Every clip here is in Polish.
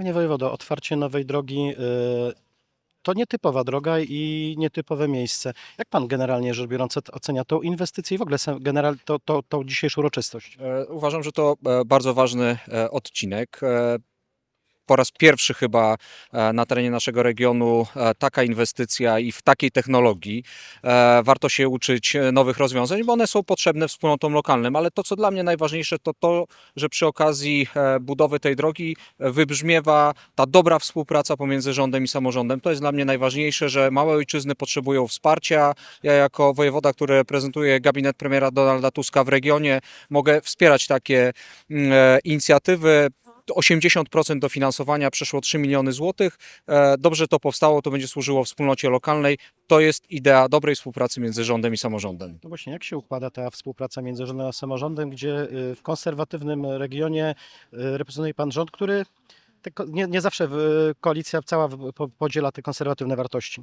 Panie wojewodo, otwarcie nowej drogi y, to nietypowa droga i nietypowe miejsce. Jak pan generalnie rzecz biorąc oc- ocenia tą inwestycję i w ogóle general, to, to, tą dzisiejszą uroczystość? E, Uważam, że to e, bardzo ważny e, odcinek. Po raz pierwszy chyba e, na terenie naszego regionu e, taka inwestycja i w takiej technologii. E, Warto się uczyć nowych rozwiązań, bo one są potrzebne wspólnotom lokalnym, ale to, co dla mnie najważniejsze, to to, że przy okazji budowy tej drogi wybrzmiewa ta dobra współpraca pomiędzy rządem i samorządem. To jest dla mnie najważniejsze, że małe ojczyzny potrzebują wsparcia. Ja jako wojewoda, który reprezentuje gabinet premiera Donalda Tuska w regionie, mogę wspierać takie mm, inicjatywy. 80% dofinansowania przeszło 3 miliony złotych. E, Dobrze to powstało, to będzie służyło wspólnocie lokalnej. To jest idea dobrej współpracy między rządem i samorządem. No właśnie, jak się układa ta współpraca między rządem a samorządem, gdzie y, w konserwatywnym regionie y, reprezentuje pan rząd, który nie, nie zawsze koalicja cała podziela te konserwatywne wartości.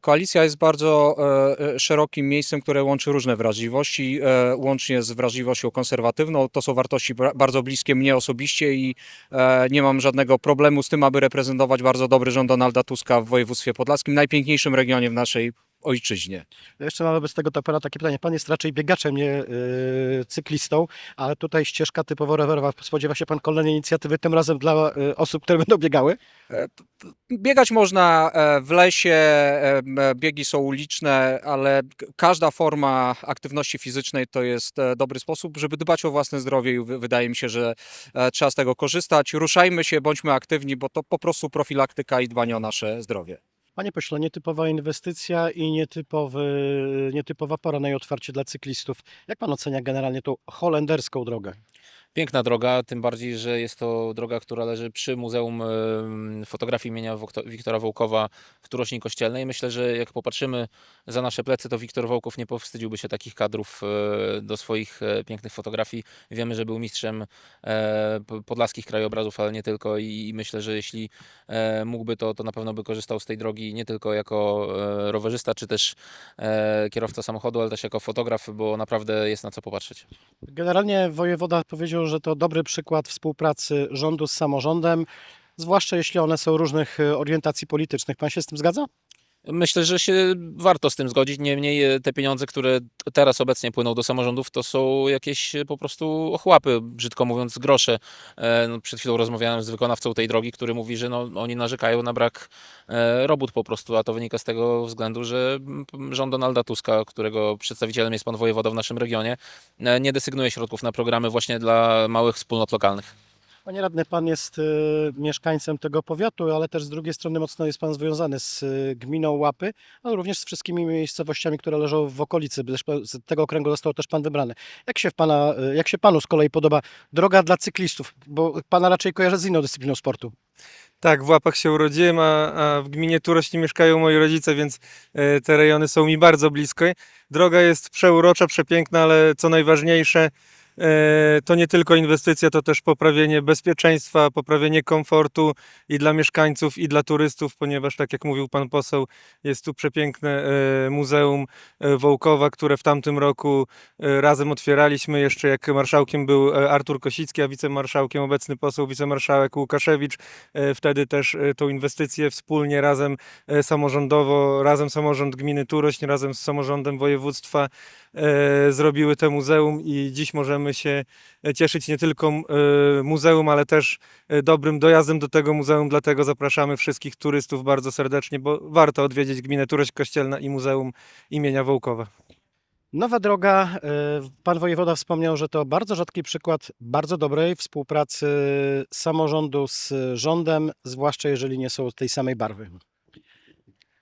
Koalicja jest bardzo e, e, szerokim miejscem, które łączy różne wrażliwości, e, łącznie z wrażliwością konserwatywną. To są wartości bardzo bliskie mnie osobiście i e, nie mam żadnego problemu z tym, aby reprezentować bardzo dobry rząd Donalda Tuska w województwie podlaskim, najpiękniejszym regionie w naszej ojczyźnie. Jeszcze mam wobec tego to pana takie pytanie. Pan jest raczej biegaczem, nie y, cyklistą, ale tutaj ścieżka typowo rowerowa. Spodziewa się pan kolejnej inicjatywy, tym razem dla y, osób, które będą biegały? Biegać można e, w lesie, e, biegi są uliczne, ale każda forma aktywności fizycznej to jest e, dobry sposób, żeby dbać o własne zdrowie i wy- wydaje mi się, że e, trzeba z tego korzystać. Ruszajmy się, bądźmy aktywni, bo to po prostu profilaktyka i dbanie o nasze zdrowie. Panie pośle, nietypowa inwestycja i nietypowy, nietypowa pora na jej otwarcie dla cyklistów. Jak pan ocenia generalnie tą holenderską drogę? Piękna droga, tym bardziej, że jest to droga, która leży przy Muzeum Fotografii imienia Wiktora Wołkowa w Turośni Kościelnej. Myślę, że jak popatrzymy za nasze plecy, to Wiktor Wołkow nie powstydziłby się takich kadrów e, do swoich e, pięknych fotografii. Wiemy, że był mistrzem e, podlaskich krajobrazów, ale nie tylko i myślę, że jeśli mógłby, to, to na pewno by korzystał z tej drogi nie tylko jako rowerzysta, czy też kierowca samochodu, ale też jako fotograf, bo naprawdę jest na co popatrzeć. Generalnie wojewoda powiedział, że to dobry przykład współpracy rządu z samorządem, zwłaszcza jeśli one są różnych y, orientacji politycznych. Pan się z tym zgadza? Myślę, że się warto z tym zgodzić. Niemniej e, te pieniądze, które teraz obecnie płyną do samorządów, to są jakieś e, po prostu ochłapy, brzydko mówiąc, grosze. E, No, przed chwilą rozmawiałem z wykonawcą tej drogi, który mówi, że no, oni narzekają na brak robót po prostu, a to wynika z tego względu, że rząd Donalda Tuska, którego przedstawicielem jest pan wojewoda w naszym regionie, nie desygnuje środków na programy właśnie dla małych wspólnot lokalnych. Panie radny, pan jest y, mieszkańcem tego powiatu, ale też z drugiej strony mocno jest pan związany z y, gminą Łapy, ale również z wszystkimi miejscowościami, które leżą w okolicy. Z tego okręgu został też pan wybrany. Jak się, w pana, y, jak się panu z kolei podoba droga dla cyklistów? Bo pana raczej kojarzę z inną dyscypliną sportu. Tak, w Łapach się urodziłem, a, a w gminie Turośli mieszkają moi rodzice, więc e, te rejony są mi bardzo blisko. Droga jest przeurocza, przepiękna, ale co najważniejsze, to nie tylko inwestycja, to też poprawienie bezpieczeństwa, poprawienie komfortu i dla mieszkańców, i dla turystów, ponieważ tak jak mówił pan poseł, jest tu przepiękne e, Muzeum e, Wołkowa, które w tamtym roku e, razem otwieraliśmy, jeszcze jak marszałkiem był e, Artur Kosicki, a wicemarszałkiem obecny poseł wicemarszałek Łukaszewicz. E, Wtedy też e, tą inwestycję wspólnie, razem e, samorządowo, razem samorząd gminy Turośń, razem z samorządem województwa e, zrobiły te muzeum i dziś możemy się e, cieszyć nie tylko e, muzeum, ale też e, dobrym dojazdem do tego muzeum, dlatego zapraszamy wszystkich turystów bardzo serdecznie, bo warto odwiedzić gminę Turośń Kościelna i Muzeum imienia Wołkowa. Nowa droga, pan wojewoda wspomniał, że to bardzo rzadki przykład bardzo dobrej współpracy samorządu z rządem, zwłaszcza jeżeli nie są tej samej barwy.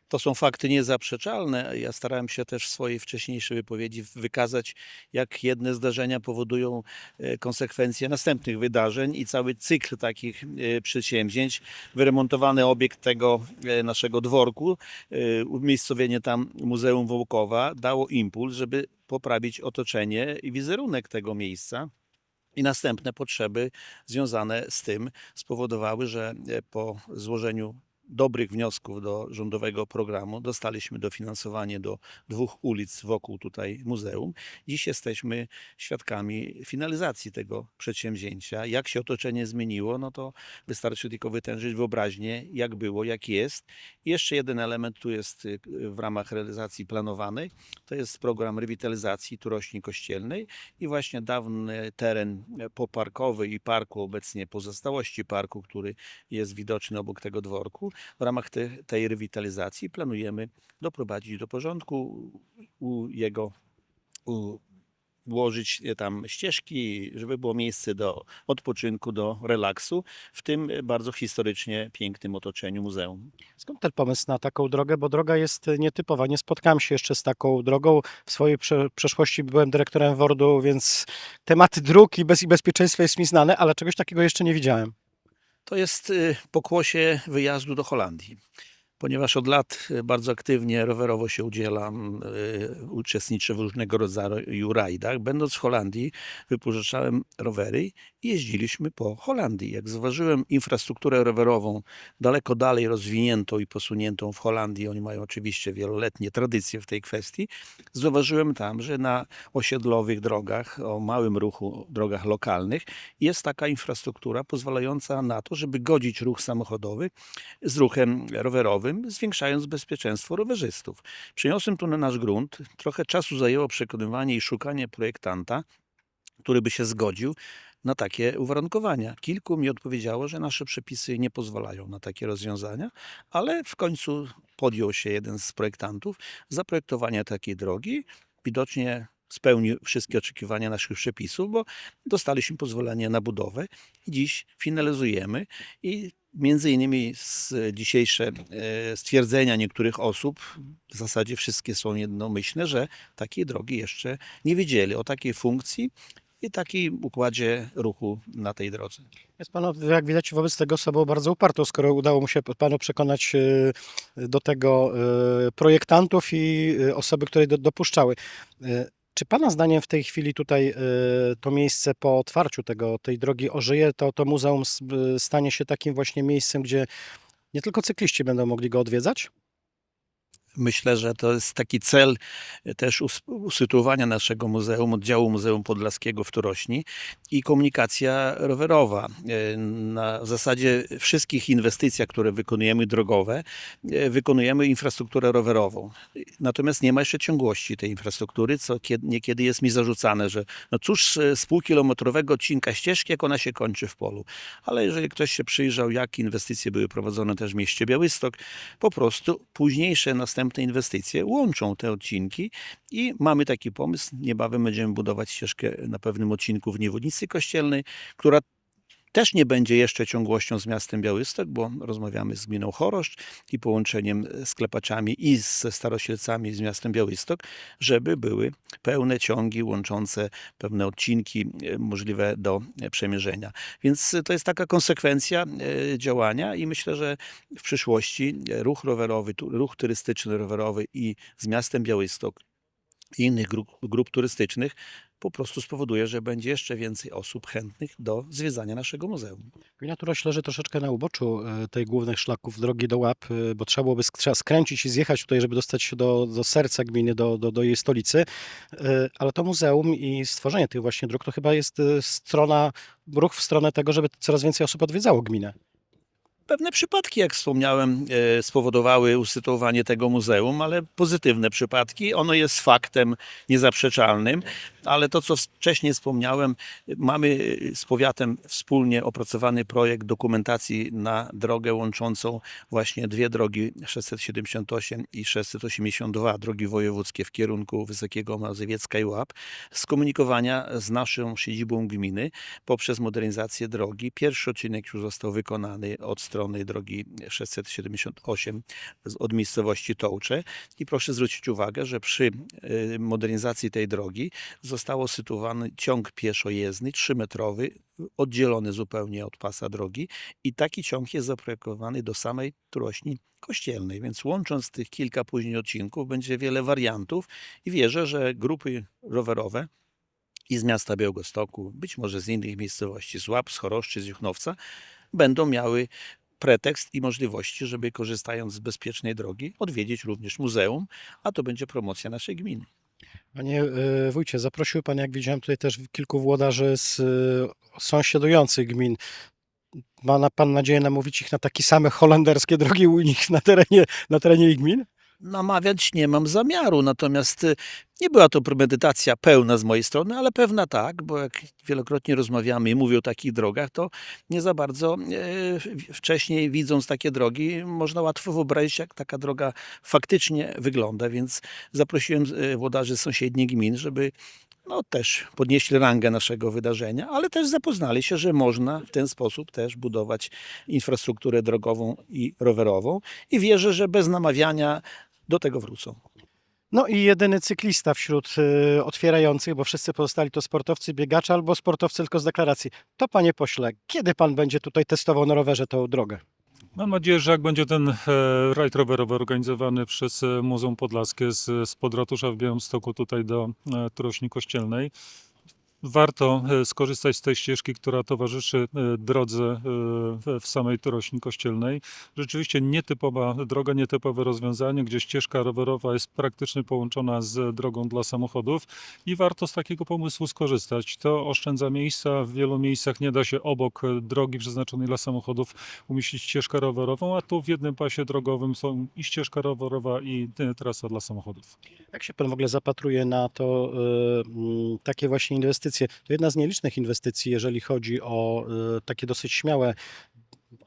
To są fakty niezaprzeczalne. Ja starałem się też w swojej wcześniejszej wypowiedzi wykazać, jak jedne zdarzenia powodują e, konsekwencje następnych wydarzeń i cały cykl takich e, przedsięwzięć. Wyremontowany obiekt tego e, naszego dworku, umiejscowienie tam Muzeum Wołkowa dało impuls, żeby poprawić otoczenie i wizerunek tego miejsca. I następne potrzeby związane z tym spowodowały, że po złożeniu dobrych wniosków do rządowego programu dostaliśmy dofinansowanie do dwóch ulic wokół tutaj muzeum. Dziś jesteśmy świadkami finalizacji tego przedsięwzięcia. Jak się otoczenie zmieniło, no to wystarczy tylko wytężyć wyobraźnię, jak było, jak jest. I jeszcze jeden element tu jest y, w ramach realizacji planowanej, to jest program rewitalizacji Turośni Kościelnej i właśnie dawny teren poparkowy i parku, obecnie pozostałości parku, który jest widoczny obok tego dworku. W ramach te, tej rewitalizacji planujemy doprowadzić do porządku u jego u, włożyć tam ścieżki, żeby było miejsce do odpoczynku, do relaksu w tym bardzo historycznie pięknym otoczeniu muzeum. Skąd ten pomysł na taką drogę? Bo droga jest nietypowa. Nie spotkałem się jeszcze z taką drogą. W swojej prze przeszłości byłem dyrektorem WORD-u, więc tematy dróg i, bez i bezpieczeństwa jest mi znane, ale czegoś takiego jeszcze nie widziałem. To jest y, pokłosie wyjazdu do Holandii. Ponieważ od lat y, bardzo aktywnie rowerowo się udzielam, y, uczestniczę w różnego rodzaju rajdach. Będąc w Holandii, wypożyczałem rowery jeździliśmy po Holandii. Jak zauważyłem infrastrukturę rowerową daleko dalej rozwiniętą i posuniętą w Holandii, oni mają oczywiście wieloletnie tradycje w tej kwestii, zauważyłem tam, że na osiedlowych drogach, o małym ruchu, drogach lokalnych, jest taka infrastruktura pozwalająca na to, żeby godzić ruch samochodowy z ruchem rowerowym, zwiększając bezpieczeństwo rowerzystów. Przyniosłem tu na nasz grunt. Trochę czasu zajęło przekonywanie i szukanie projektanta, który by się zgodził na takie uwarunkowania. Kilku mi odpowiedziało, że nasze przepisy nie pozwalają na takie rozwiązania, ale w końcu podjął się jeden z projektantów zaprojektowania takiej drogi. Widocznie spełnił wszystkie oczekiwania naszych przepisów, bo dostaliśmy pozwolenie na budowę i dziś finalizujemy i między innymi dzisiejsze e, stwierdzenia niektórych osób, w zasadzie wszystkie są jednomyślne, że takiej drogi jeszcze nie wiedzieli o takiej funkcji i takim układzie ruchu na tej drodze. Jest pan, jak widać, wobec tego osobą bardzo upartą, skoro udało mu się panu przekonać e, do tego e, projektantów i e, osoby, które do, dopuszczały. Czy pana zdaniem w tej chwili tutaj to miejsce po otwarciu tego, tej drogi ożyje, to, to muzeum stanie się takim właśnie miejscem, gdzie nie tylko cykliści będą mogli go odwiedzać? Myślę, że to jest taki cel e, też us- usytuowania naszego muzeum, oddziału Muzeum Podlaskiego w Turośni i komunikacja rowerowa. E, Na zasadzie wszystkich inwestycjach, które wykonujemy drogowe, e, wykonujemy infrastrukturę rowerową. Natomiast nie ma jeszcze ciągłości tej infrastruktury, co kied- niekiedy jest mi zarzucane, że no cóż z półkilometrowego odcinka ścieżki, jak ona się kończy w polu. Ale jeżeli ktoś się przyjrzał, jak inwestycje były prowadzone też w mieście Białystok, po prostu późniejsze następne inwestycje łączą te odcinki i mamy taki pomysł. Niebawem będziemy budować ścieżkę na pewnym odcinku w Niewodnicy Kościelnej, która też nie będzie jeszcze ciągłością z miastem Białystok, bo rozmawiamy z gminą Choroszcz i połączeniem z Klepaczami i ze Starosielcami z miastem Białystok, żeby były pełne ciągi łączące pewne odcinki e, możliwe do e, przemierzenia. Więc to jest taka konsekwencja e, działania i myślę, że w przyszłości e, ruch rowerowy, ruch turystyczny rowerowy i z miastem Białystok i innych grup, grup turystycznych po prostu spowoduje, że będzie jeszcze więcej osób chętnych do zwiedzania naszego muzeum. Gmina Turoś leży troszeczkę na uboczu e, tej głównych szlaków drogi do Łap, e, bo trzeba byłoby trzeba skręcić i zjechać tutaj, żeby dostać się do, do serca gminy, do, do, do jej stolicy. E, Ale to muzeum i stworzenie tych właśnie dróg to chyba jest strona, ruch w stronę tego, żeby coraz więcej osób odwiedzało gminę. Pewne przypadki, jak wspomniałem, e, spowodowały usytuowanie tego muzeum, ale pozytywne przypadki. Ono jest faktem niezaprzeczalnym, ale to, co wcześniej wspomniałem, mamy z powiatem wspólnie opracowany projekt dokumentacji na drogę łączącą właśnie dwie drogi 678 i 682, drogi wojewódzkie w kierunku Wysokiego Mazowiecka i Łap, skomunikowania z naszą siedzibą gminy poprzez modernizację drogi. Pierwszy odcinek już został wykonany od strony drogi 678 z- od miejscowości Tołcze i proszę zwrócić uwagę, że przy y, modernizacji tej drogi zostało sytuowany ciąg pieszojezdny, 3-metrowy, oddzielony zupełnie od pasa drogi i taki ciąg jest zaprojektowany do samej Turośni Kościelnej, więc łącząc tych kilka później odcinków będzie wiele wariantów i wierzę, że grupy rowerowe i z miasta Białegostoku, być może z innych miejscowości, z Łap, z Choroszczy, z Juchnowca, będą miały pretekst i możliwości, żeby korzystając z bezpiecznej drogi odwiedzić również muzeum, a to będzie promocja naszej gminy. Panie e, wójcie, zaprosił pan, jak widziałem tutaj też kilku włodarzy z e, sąsiadujących gmin. Ma na, pan nadzieję namówić ich na takie same holenderskie drogi u nich na terenie, na terenie ich gmin? Namawiać nie mam zamiaru, natomiast y, nie była to premedytacja pełna z mojej strony, ale pewna tak, bo jak wielokrotnie rozmawiamy i mówię o takich drogach, to nie za bardzo e, wcześniej widząc takie drogi, można łatwo wyobrazić, jak taka droga faktycznie wygląda, więc zaprosiłem e, włodarzy sąsiednich gmin, żeby no, też podnieśli rangę naszego wydarzenia, ale też zapoznali się, że można w ten sposób też budować infrastrukturę drogową i rowerową i wierzę, że bez namawiania do tego wrócą. No i jedyny cyklista wśród e, otwierających, bo wszyscy pozostali to sportowcy, biegacze albo sportowcy tylko z deklaracji. To panie pośle, kiedy pan będzie tutaj testował na rowerze tą drogę? Mam nadzieję, że jak będzie ten e, rajd rowerowy organizowany przez e, Muzeum Podlaskie z, z Podratusza w Białymstoku tutaj do e, Turośni Kościelnej, warto e, skorzystać z tej ścieżki, która towarzyszy e, drodze e, w- samej Turośni Kościelnej. Rzeczywiście nietypowa droga, nietypowe rozwiązanie, gdzie ścieżka rowerowa jest praktycznie połączona z drogą dla samochodów i warto z takiego pomysłu skorzystać. To oszczędza miejsca. W wielu miejscach nie da się obok drogi przeznaczonej dla samochodów umieścić ścieżkę rowerową, a tu w jednym pasie drogowym są i ścieżka rowerowa i trasa dla samochodów. Jak się pan w ogóle zapatruje na to, takie właśnie inwestycje? To jedna z nielicznych inwestycji, jeżeli chodzi o y, takie dosyć śmiałe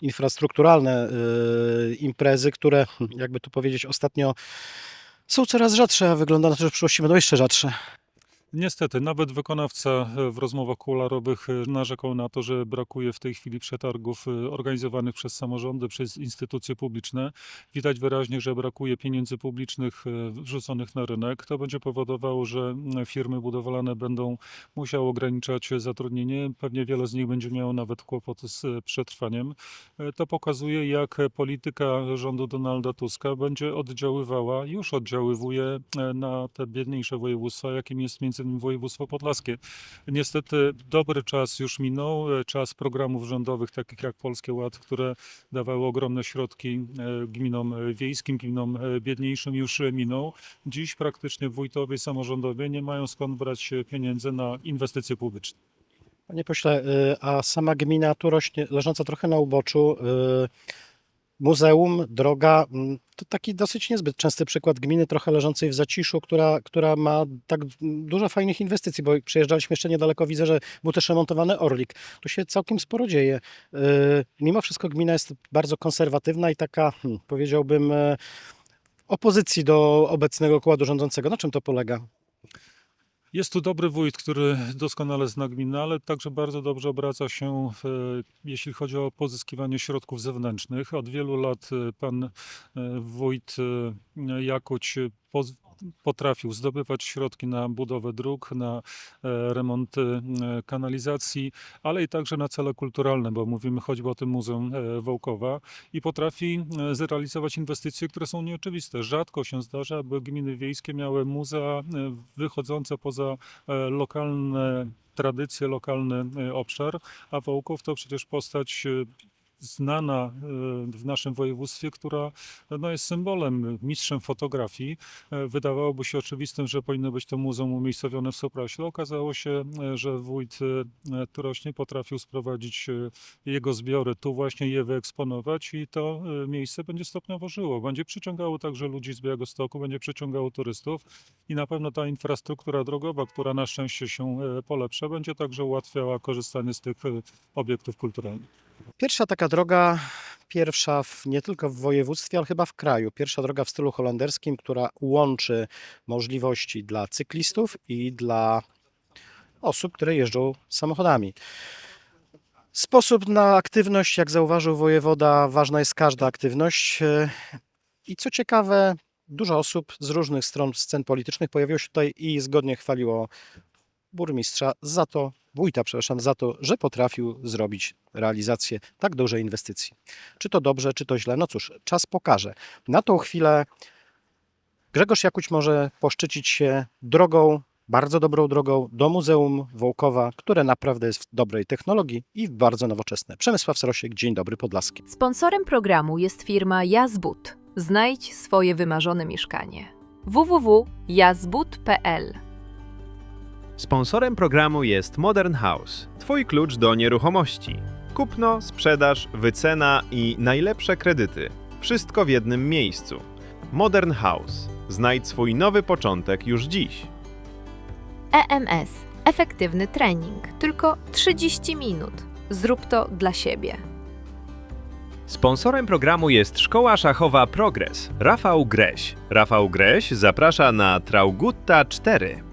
infrastrukturalne y, imprezy, które, jakby tu powiedzieć, ostatnio są coraz rzadsze, a wygląda na to, że w przyszłości będą jeszcze rzadsze. Niestety, nawet wykonawca e, w rozmowach kuluarowych e, narzekał na to, że brakuje w tej chwili przetargów e, organizowanych przez samorządy, przez instytucje publiczne. Widać wyraźnie, że brakuje pieniędzy publicznych wrzuconych na rynek. To będzie powodowało, że firmy budowlane będą musiały ograniczać zatrudnienie. Pewnie wiele z nich będzie miało nawet kłopoty z przetrwaniem. To pokazuje, jak polityka rządu Donalda Tuska będzie oddziaływała, już oddziaływuje na te biedniejsze województwa, jakim jest między innymi województwo podlaskie. Niestety dobry czas już minął, e, czas programów rządowych takich jak Polskie Ład, które dawały ogromne środki e, gminom e, wiejskim, gminom biedniejszym już minął. Dziś praktycznie wójtowie, samorządowie nie mają skąd brać pieniędzy na inwestycje publiczne. Panie pośle, a sama gmina tu rośnie, leżąca trochę na uboczu, muzeum, droga, mm, to taki dosyć niezbyt częsty przykład gminy trochę leżącej w zaciszu, która, która ma tak dużo fajnych inwestycji, bo przyjeżdżaliśmy jeszcze niedaleko, widzę, że był też remontowany Orlik. Tu się całkiem sporo dzieje. Y, Mimo wszystko gmina jest bardzo konserwatywna i taka, hmm, powiedziałbym, e, opozycji do obecnego układu rządzącego. Na czym to polega? Jest tu dobry wójt, który doskonale zna gminę, ale także bardzo dobrze obraca się, e, jeśli chodzi o pozyskiwanie środków zewnętrznych. Od wielu lat e, pan e, wójt Jakuć potrafił zdobywać środki na budowę dróg, na e, remonty e, kanalizacji, ale i także na cele kulturalne, bo mówimy choćby o tym Muzeum e, Wołkowa i potrafi zrealizować inwestycje, które są nieoczywiste. Rzadko się zdarza, aby gminy wiejskie miały muzea wychodzące poza lokalne tradycje, lokalny obszar, a Wołków to przecież postać znana e, w naszym województwie, która no, jest symbolem, mistrzem fotografii. E, Wydawałoby się oczywistym, że powinno być to muzeum umiejscowione w Sopraślu. Okazało się, e, że wójt Turośnie potrafił sprowadzić jego zbiory, tu właśnie je wyeksponować i to miejsce będzie stopniowo żyło. Będzie przyciągało także ludzi z Białegostoku, będzie przyciągało turystów i na pewno ta infrastruktura drogowa, która na szczęście się polepsza, będzie także ułatwiała korzystanie z tych obiektów kulturalnych. Pierwsza taka droga, pierwsza w, nie tylko w województwie, ale chyba w kraju. Pierwsza droga w stylu holenderskim, która łączy możliwości dla cyklistów i dla osób, które jeżdżą samochodami. Sposób na aktywność, jak zauważył wojewoda, ważna jest każda aktywność. I co ciekawe, dużo osób z różnych stron scen politycznych pojawiło się tutaj i zgodnie chwaliło burmistrza za to, wójta, przepraszam, za to, że potrafił zrobić realizację tak dużej inwestycji. Czy to dobrze, czy to źle? No cóż, czas pokaże. Na tą chwilę Grzegorz Jakuć może poszczycić się drogą bardzo dobrą drogą do Muzeum Wołkowa, które naprawdę jest w dobrej technologii i bardzo nowoczesne. Przemysław Srosiek, Dzień Dobry Podlaskie. Sponsorem programu jest firma Jazbud. Znajdź swoje wymarzone mieszkanie. www.jazbud.pl Sponsorem programu jest Modern House, Twój klucz do nieruchomości. Kupno, sprzedaż, wycena i najlepsze kredyty. Wszystko w jednym miejscu. Modern House. Znajdź swój nowy początek już dziś. EMS. Efektywny trening. Tylko 30 minut. Zrób to dla siebie. Sponsorem programu jest Szkoła Szachowa Progres. Rafał Greś. Rafał Greś zaprasza na Traugutta 4.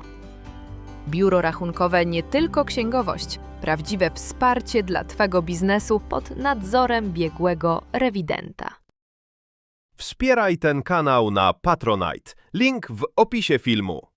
Biuro rachunkowe nie tylko księgowość. Prawdziwe wsparcie dla Twego biznesu pod nadzorem biegłego rewidenta. Wspieraj ten kanał na Patronite. Link w opisie filmu.